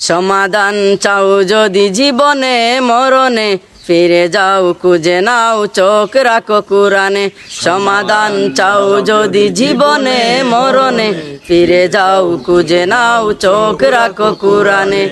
সমাধান চাও যদি জীবনে, মরণে, ফিরে যাও কুজে নাও, চোখ রাখো কুরানে সমাধান চাও যদি জীবনে, মরণে, ফিরে যাও কুজে নাও, চোখ রাখো কুরানে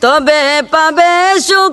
তবে পাবে সুখ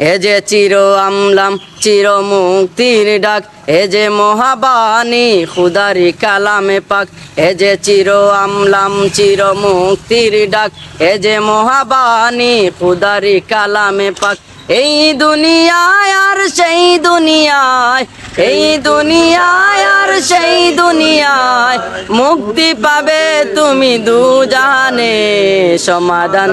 এ যে চির আমলাম, চির মুক্তির ডাক, এ যে মহাবাণী, খুদারি কালামে পাক, এ যে চির আমলাম, চির মুক্তির ডাক, এ যে মহাবাণী, খুদারি কালামে পাক। এই দুনিয়ায় আর সেই দুনিয়ায়, এই দুনিয়ায় আর সেই দুনিয়ায় মুক্তি পাবে তুমি দু সমাধান।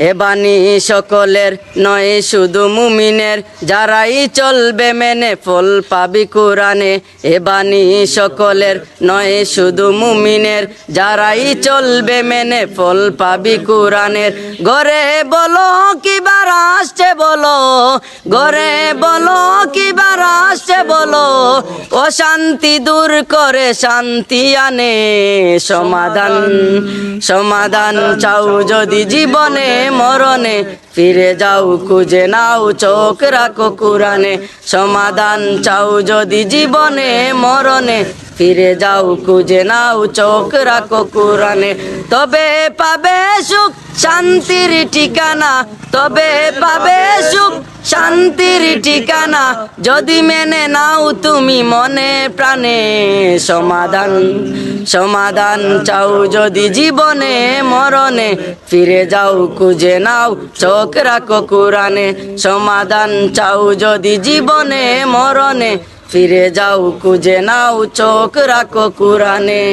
এ বাণী সকলের নয়, শুধু মুমিনের। যারাই চলবে মেনে ফল পাবি কোরআনে। এ বাণী সকলের নয়, শুধু মুমিনের। যারাই চলবে মেনে ফল পাবি কোরআনের ঘরে বলো, কিবার আসছে বলো। ঘরে বলো, কিবার আসছে বলো। অশান্তি দূর করে শান্তি আনে। সমাধান সমাধান চাও যদি জীবনে। মরণে। ফিরে যাও, খুঁজে নাও, চোখ রাখো কুরানে সমাধান চাও যদি জীবনে মরণে। ফিরে যাও, খুঁজে নাও, চোখ রাখো কুরানে তবে পাবে সুখ, শান্তির ঠিকানা। তবে পাবে সুখ শান্তির ঠিকানা যদি মেনে নাও তুমি মনে প্রাণে সমাধান সমাধান চাও যদি জীবনে মরণে, ফিরে যাও, খুঁজে নাও, চোখ রাখো কুরানে সমাধান চাও যদি জীবনে মরণে, ফিরে যাও, খুঁজে নাও, চোখ রাখো কুরানে